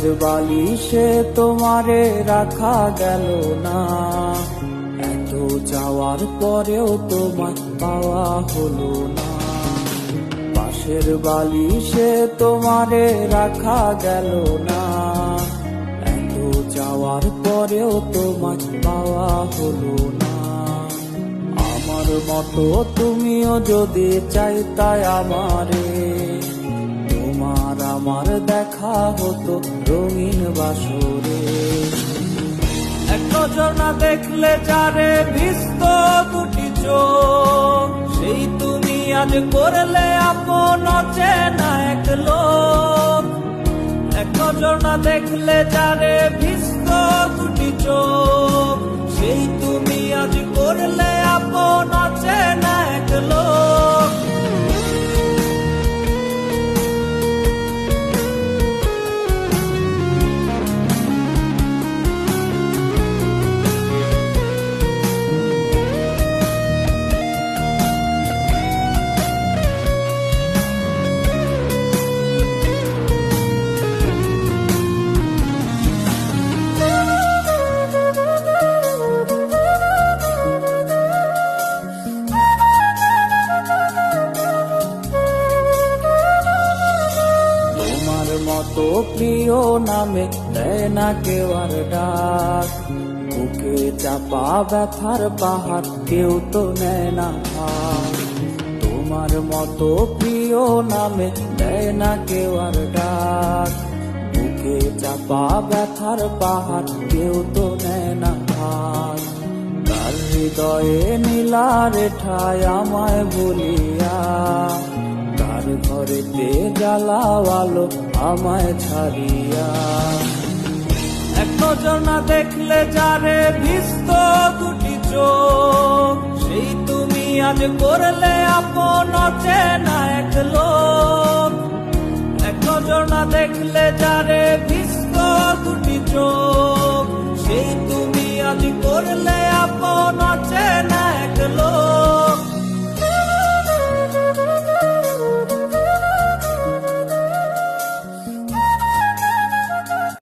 পাশের বালিশে তোমারে রাখা গেল না। এত যাওয়ার পরেও তোমার পাওয়া হলো না। পাশের বালিশে তোমারে রাখা গেল না। এত যাওয়ার পরেও তোমার পাওয়া হলো না। আমার মতো তুমিও যদি চাইতাই আমারে তোমার আমার দেখা হতো রঙিন বাসরে। এক নজর না দেখলে যারে ভিস্ত দুটি চোখ, সেই তুমি আজ করলে আপন চেনা এক লোক। এক নজর না দেখলে যারে মতো প্রিয় নামে দেয় না কেউ আর ডাক। বুকে চাপা ব্যথার পাহাড় কেউ তো নেয় না ভাগ। তোমার মতো প্রিয় নামে দেয় না কেউ আর ডাক। বুকে চাপা ব্যথার পাহাড় কেউ তো নেয় না ভাগ। তার হৃদয়ে নীলার ঠায় আমায় বলিয়া ঘরেতে জ্বালাওয়ালো আমায় ছাড়িয়া। এক নজর না দেখলে যারে ভিস্ত দুটি চোখ, সেই তুমি আজ করলে আপন চেনা এক লোক। এক নজর না দেখলে যারে ভিস্ত দুটি চোখ, সেই তুমি আজ করলে আপন চেনা এক লোক।